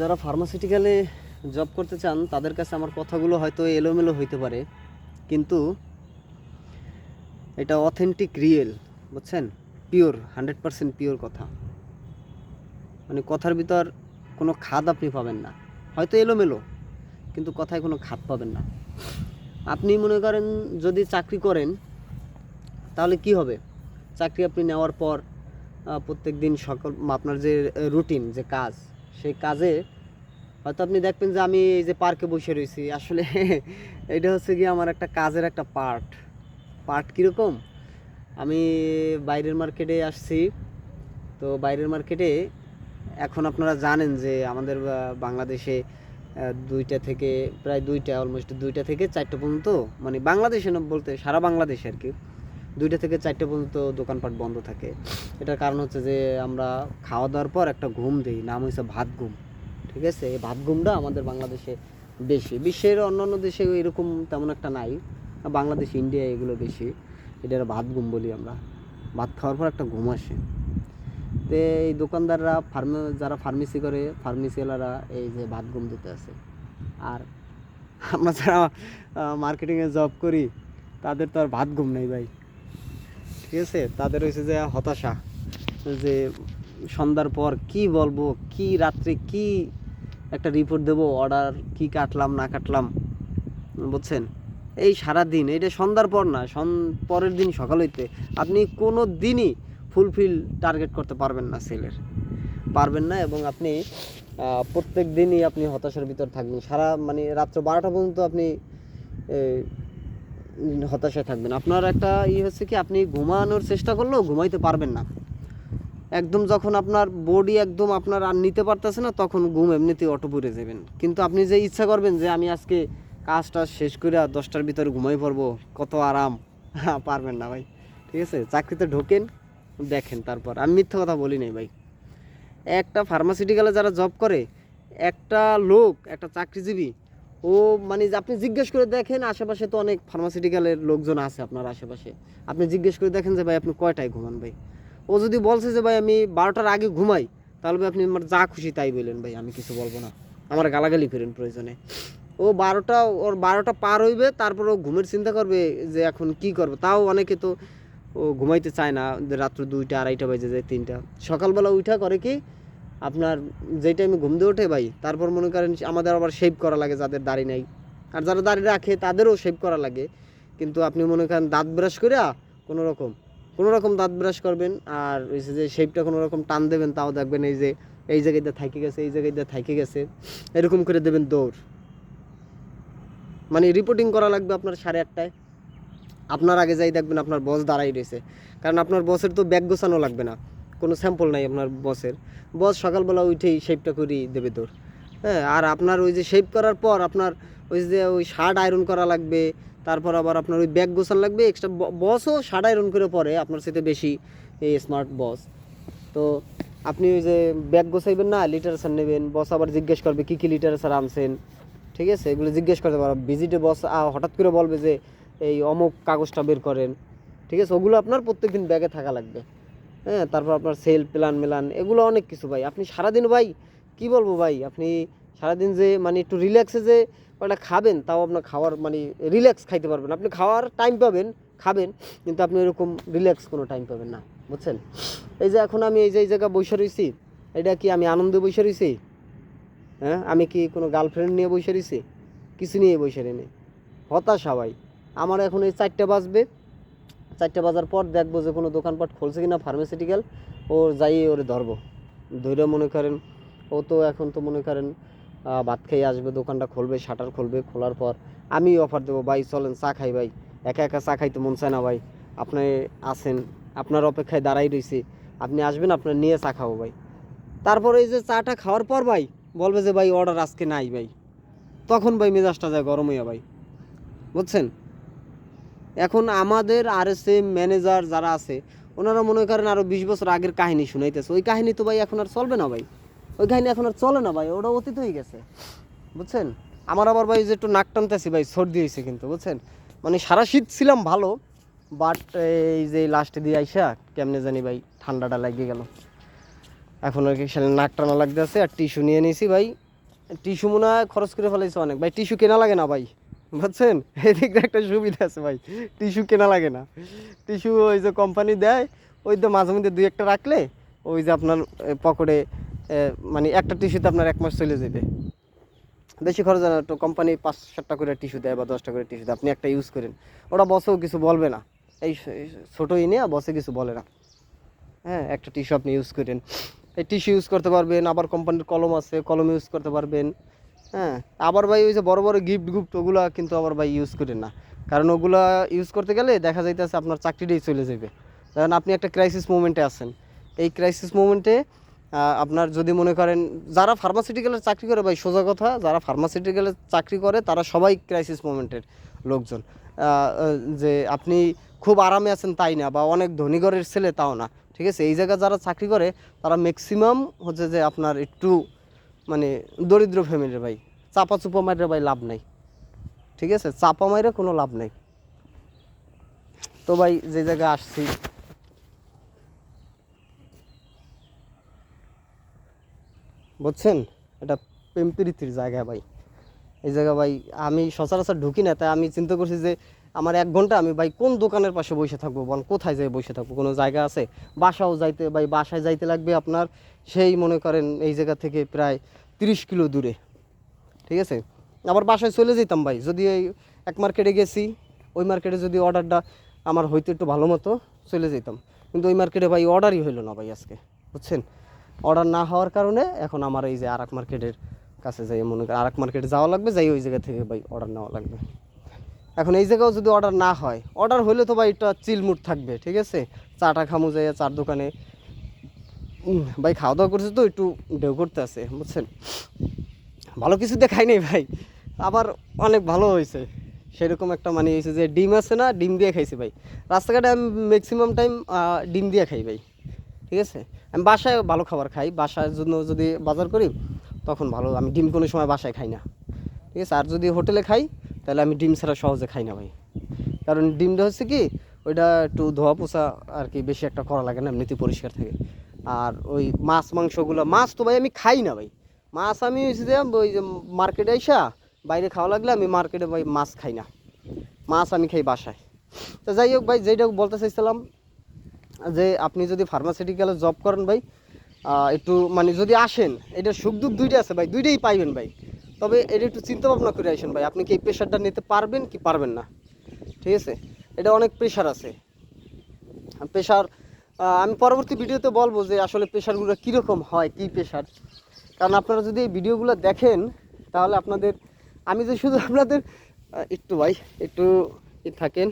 যারা ফার্মাসিউটিক্যালে জব করতে চান, তাদের কাছে আমার কথাগুলো হয়তো এলোমেলো হইতে পারে। কিন্তু এটা অথেন্টিক রিয়েল বুঝছেন? পিওর হান্ড্রেড পারসেন্ট পিওর কথা। মানে কথার ভিতর কোনো খাদ আপনি পাবেন না। হয়তো এলোমেলো, কিন্তু কথায় কোনো খাদ পাবেন না। আপনি মনে করেন যদি চাকরি করেন, তাহলে কি হবে? চাকরি আপনি নেওয়ার পর প্রত্যেক দিন সকাল আপনার যে রুটিন যে কাজ সেই কাজে, হয়তো আপনি দেখবেন যে আমি এই যে পার্কে বসে রয়েছি। আসলে এটা হচ্ছে কি আমার একটা কাজের একটা পার্ট। পার্ট কীরকম? আমি বাইরের মার্কেটে আসছি। তো বাইরের মার্কেটে এখন আপনারা জানেন যে আমাদের বাংলাদেশে দুইটা থেকে প্রায় দুইটা অলমোস্ট দুইটা থেকে চারটা পর্যন্ত মানে বাংলাদেশে বলতে সারা বাংলাদেশে আর কি। দুইটা থেকে চারটে পর্যন্ত দোকানপাট বন্ধ থাকে। এটার কারণ হচ্ছে যে আমরা খাওয়া দাওয়ার পর একটা ঘুম দিই, নাম হচ্ছে ভাত ঘুম। ঠিক আছে? এই ভাত ঘুমটা আমাদের বাংলাদেশে বেশি। বিশ্বের অন্যান্য দেশে এরকম তেমন একটা নাই। বাংলাদেশ, ইন্ডিয়া এগুলো বেশি। এটার ভাত ঘুম বলি আমরা। ভাত খাওয়ার পর একটা ঘুম আসে। তো এই দোকানদাররা, ফার্মে, যারা ফার্মেসি করে, ফার্মেসিওয়ালারা এই যে ভাত ঘুম দিতে আসে। আর আমরা যারা মার্কেটিংয়ে জব করি, তাদের তো আর ভাত ঘুম নেই ভাই। ঠিক আছে? তাদের হয়েছে যে হতাশা, যে সন্ধ্যার পর কি বলব, কি রাত্রে কি একটা রিপোর্ট দেবো অর্ডার কি কাটলাম, না কাটলাম, বুঝছেন? এই সারা দিন এটা সন্ধ্যার পর না পরের দিন সকাল হইতে আপনি কোনো দিনই ফুলফিল টার্গেট করতে পারবেন না সেলের। পারবেন না এবং আপনি প্রত্যেক দিনই আপনি হতাশার ভিতর থাকবেন। সারা মানে রাত্র বারোটা পর্যন্ত আপনি হতাশায় থাকবেন। আপনার একটা ই হচ্ছে কি, আপনি ঘুমানোর চেষ্টা করলেও ঘুমাইতে পারবেন না। একদম যখন আপনার বডি একদম আপনার আর নিতে পারতেছে না, তখন ঘুম এমনিতেই অটো পড়ে যাবেন। কিন্তু আপনি যে ইচ্ছা করবেন যে, আমি আজকে কাজটা শেষ করে আর দশটার ভিতরে ঘুমাই পড়ব, কত আরাম। পারবেন না ভাই। ঠিক আছে? চাকরিতে ঢোকেন, দেখেন তারপর। আমি মিথ্যা কথা বলি নাই ভাই। একটা ফার্মাসিউটিক্যালে যারা জব করে, একটা লোক, একটা চাকরিজীবী ও মানে আপনি জিজ্ঞেস করে দেখেন, আশেপাশে তো অনেক ফার্মাসিউটিক্যালের লোকজন আছে আপনার আশেপাশে। আপনি জিজ্ঞেস করে দেখেন যে, ভাই, আপনি কয়টায় ঘুমান ভাই? ও যদি বলছে যে, ভাই, আমি বারোটার আগে ঘুমাই, তাহলে ভাই আপনি আমার যা খুশি তাই বললেন ভাই, আমি কিছু বলব না। আমার গালাগালি করেন প্রয়োজনে। ও বারোটা, ওর বারোটা পার হইবে, তারপর ও ঘুমের চিন্তা করবে যে, এখন কি করব? তাও অনেকে তো ও ঘুমাইতে চায় না রাত্র দুইটা, আড়াইটা বাজে যায়, তিনটা। সকালবেলা উঠা করে কি আপনার যেই টাইমে ঘুম দিয়ে ওঠে ভাই, তারপর মনে করেন আমাদের আবার শেভ করা লাগে যাদের দাড়ি নাই। আর যারা দাড়ি রাখে, তাদেরও শেভ করা লাগে। কিন্তু আপনি মনে করেন দাঁত ব্রাশ করে কোনো রকম কোনো রকম দাঁত ব্রাশ করবেন আর ওই যে শেপটা কোনো রকম টান দেবেন, তাও দেখবেন এই যে, এই জায়গায় দিয়ে থাইকে গেছে, এই জায়গায় দিয়ে থাইকে গেছে, এরকম করে দেবেন দৌড়। মানে রিপোর্টিং করা লাগবে আপনার সাড়ে আটটায়। আপনার আগে যাই দেখবেন আপনার বস দাঁড়াই রয়েছে। কারণ আপনার বসের তো ব্যাগ গোছানো লাগবে না। কোনো স্যাম্পল নাই আপনার বসের। বস সকালবেলা উঠেই শেপটা করি দেবে তোর। হ্যাঁ আর আপনার ওই যে শেপ করার পর আপনার ওই যে ওই শার্ট আয়রন করা লাগবে, তারপর আবার আপনার ওই ব্যাগ গোছানো লাগবে এক্সট্রা বসও শার্ট আয়রন করে পরে আপনার সাথে বেশি এই স্মার্ট বস। তো আপনি ওই যে ব্যাগ গোছাইবেন না লিটারেচার নেবেন, বস আবার জিজ্ঞেস করবে কী কী লিটারেচার আনছেন, ঠিক আছে? এগুলো জিজ্ঞেস করতে পারো। ভিজিটে বস হঠাৎ করে বলবে যে এই অমুক কাগজটা বের করেন, ঠিক আছে? ওগুলো আপনার প্রত্যেকদিন ব্যাগে থাকা লাগবে। হ্যাঁ তারপর আপনার সেল প্ল্যান মেলান, এগুলো অনেক কিছু ভাই। আপনি সারাদিন ভাই, কি বলব ভাই? আপনি সারাদিন যে মানে একটু রিল্যাক্সে যে ওটা খাবেন, তাও আপনার খাওয়ার মানে রিল্যাক্স খাইতে পারবেন। আপনি খাওয়ার টাইম পাবেন, খাবেন, কিন্তু আপনি এরকম রিল্যাক্স কোনো টাইম পাবেন না, বুঝছেন? এই যে এখন আমি এই যে, এই জায়গায় বসে রয়েছি এটা কি আমি আনন্দে বসে রয়েছি হ্যাঁ আমি কি কোনো গার্লফ্রেন্ড নিয়ে বসে রয়েছি কিছু নিয়ে বসে নেই হতাশা ভাই। আমার এখন এই চারটে বাজবে চারটে বাজার পর দেখব যে কোনো দোকানপাট খুলছে কিনা ফার্মাসিউটিক্যাল ওর যাই ওরে ধরবো। ধরে মনে করেন, ও তো এখন তো মনে করেন ভাত খেয়ে আসবে, দোকানটা খুলবে, শাটার খুলবে, খোলার পর আমি অফার দেবো, ভাই, চলেন চা খাই ভাই, একা একা চা খাইতে মন চায় না ভাই, আপনি আসেন, আপনার অপেক্ষায় দাঁড়াই রয়েছি আপনি আসবেন আপনার নিয়ে চা খাব ভাই। তারপর এই যে চাটা খাওয়ার পর ভাই বলবে যে, ভাই অর্ডার আজকে নাই ভাই। তখন ভাই মেজাজটা যায় গরম হইয়া ভাই। বুঝছেন? এখন আমাদের আর এস এম ম্যানেজার যারা আছে, ওনারা মনে করেন আরও বিশ বছর আগের কাহিনী শুনাইতেছে। ওই কাহিনী তো ভাই এখন আর চলবে না ভাই। ওই কাহিনী এখন আর চলে না ভাই, ওটা অতীত হয়ে গেছে। বুঝছেন? আমার আবার ভাই যে একটু নাক টানতেছি ভাই, সর্দি হয়েছে কিন্তু, বুঝছেন? মানে সারা শীত ছিলাম ভালো বাট এই যে লাস্টে দিয়ে আইসা, কেমনে জানি ভাই ঠান্ডাটা লাগিয়ে গেল। এখন আর কি নাক টানা লাগতে আছে আর টিস্যু নিয়ে নিয়েছি ভাই। টিস্যু মনে হয় খরচ করে ফেলাইছে অনেক। ভাই টিস্যু কেনা লাগে না ভাই। বুঝছেন? এদিক একটা সুবিধা আছে ভাই। টিস্যু কেনা লাগে না। টিস্যু ওই যে কোম্পানি দেয়, ওই তো মাঝে মধ্যে দুই একটা রাখলে, ওই যে আপনার পকেটে মানে একটা টিস্যুতে আপনার এক মাস চলে যাবে। বেশি খরচ না, তো কোম্পানি পাঁচ, সাতটা করে টিস্যু দেয় বা দশটা করে টিস্যু দেয়, আপনি একটা ইউজ করেন। ওরা বসেও কিছু বলবে না। এই ছোটোই নিয়ে বসে কিছু বলে না। হ্যাঁ একটা টিস্যু আপনি ইউজ করেন। এই টিস্যু ইউজ করতে পারবেন, আবার কোম্পানির কলম আছে, কলম ইউজ করতে পারবেন। হ্যাঁ আবার ভাই ওই যে বড় বড় গিফট গুফট ওগুলা কিন্তু আবার ভাই ইউজ করেন না। কারণ ওগুলা ইউজ করতে গেলে দেখা যাইতেছে আপনার চাকরিটাই চলে যাবে কারণ আপনি একটা ক্রাইসিস মুভমেন্টে আছেন। এই ক্রাইসিস মুভমেন্টে আপনার যদি মনে করেন যারা ফার্মাসিউটিক্যালের চাকরি করে ভাই, সোজা কথা, যারা ফার্মাসিউটিক্যালের চাকরি করে, তারা সবাই ক্রাইসিস মুভমেন্টের লোকজন। যে আপনি খুব আরামে আছেন তাই না, বা অনেক ধনী ঘরের ছেলে তাও না। ঠিক আছে? এই জায়গায় যারা চাকরি করে, তারা ম্যাক্সিমাম হচ্ছে যে আপনার একটু মানে দরিদ্র ফ্যামিলির ভাই। চাপা চুপা মাইরে ভাই লাভ নাই। ঠিক আছে? চাপা মাইরে কোনো লাভ নাই। তো ভাই, যে জায়গায় আসছি। বুঝছেন? এটা প্রেম জায়গা ভাই। এই জায়গা ভাই, আমি সচরাচর ঢুকি না, তাই আমি চিন্তা করছি যে আমার এক ঘণ্টা আমি ভাই কোন দোকানের পাশে বসে থাকব বল? কোথায় যাই বসে থাকব? কোনো জায়গা আছে? বাসাও যাইতে, ভাই বাসায় যাইতে লাগবে আপনার সেই মনে করেন এই জায়গা থেকে প্রায় তিরিশ কিলো দূরে। ঠিক আছে? আবার বাসায় চলে যেতাম ভাই। যদি এই এক মার্কেটে গেছি, ওই মার্কেটে যদি অর্ডারটা আমার হইতো একটু ভালো মতো চলে যেতাম। কিন্তু ওই মার্কেটে ভাই অর্ডারই হইল না ভাই আজকে। বুঝছেন? অর্ডার না হওয়ার কারণে এখন আমার এই যে আর এক মার্কেটের কাছে যাই, মনে করেন আর এক মার্কেটে যাওয়া লাগবে, যাই ওই জায়গা থেকে ভাই অর্ডার নেওয়া লাগবে। এখন এই জায়গাও যদি অর্ডার না হয় অর্ডার হলে তো ভাই এটা চিলমুট থাকবে, ঠিক আছে? চাটা খামু যাই চার দোকানে। ভাই খাওয়া দাওয়া করছে তো, একটু ঢেউ করতে আছে, বুঝছেন? ভালো কিছু দেখাই নেই ভাই, আবার অনেক ভালো হয়েছে। সেরকম একটা মানে হয়েছে যে ডিম আছে না, ডিম দিয়ে খাইছি ভাই। রাস্তাঘাটে আমি ম্যাক্সিমাম টাইম ডিম দিয়ে খাই ভাই, ঠিক আছে? আমি বাসায় ভালো খাবার খাই, বাসার জন্য যদি বাজার করি, তখন ভালো, আমি ডিম কোনো সময় বাসায় খাই না, ঠিক আছে? আর যদি হোটেলে খাই তাহলে আমি ডিম ছাড়া সহজে খাই না ভাই। কারণ ডিমটা হচ্ছে কি, ওইটা একটু ধোয়া পোছা আর কি বেশি একটা করা লাগে না এমনিতে পরিষ্কার থাকে। আর ওই মাছ মাংসগুলো, মাছ তো ভাই আমি খাই না ভাই। মাছ আমি হচ্ছে যে ওই যে মার্কেটে আইসা, বাইরে খাওয়া লাগলে আমি মার্কেটে ভাই মাছ খাই না। মাছ আমি খাই বাসায়। তো যাই হোক ভাই যেটা বলতে চাইছিলাম, যে আপনি যদি ফার্মাসিউটিক্যালে জব করেন ভাই একটু মানে যদি আসেন, এটা সুখ দুঃখ দুইটা আছে ভাই, দুইটাই পাইবেন ভাই। তবে এটা একটু চিন্তা ভাবনা করে আসেন ভাই, আপনি কি এই প্রেশারটা নিতে পারবেন কি পারবেন না? ঠিক আছে? এটা অনেক প্রেশার আছে। প্রেশার আমি পরবর্তী ভিডিওতে বলব যে আসলে প্রেশারগুলো কীরকম হয়, কী প্রেশার কারণ আপনারা যদি এই ভিডিওগুলো দেখেন, তাহলে আপনাদের, আমি যে শুধু আপনাদের একটু ভাই, একটু থাকেন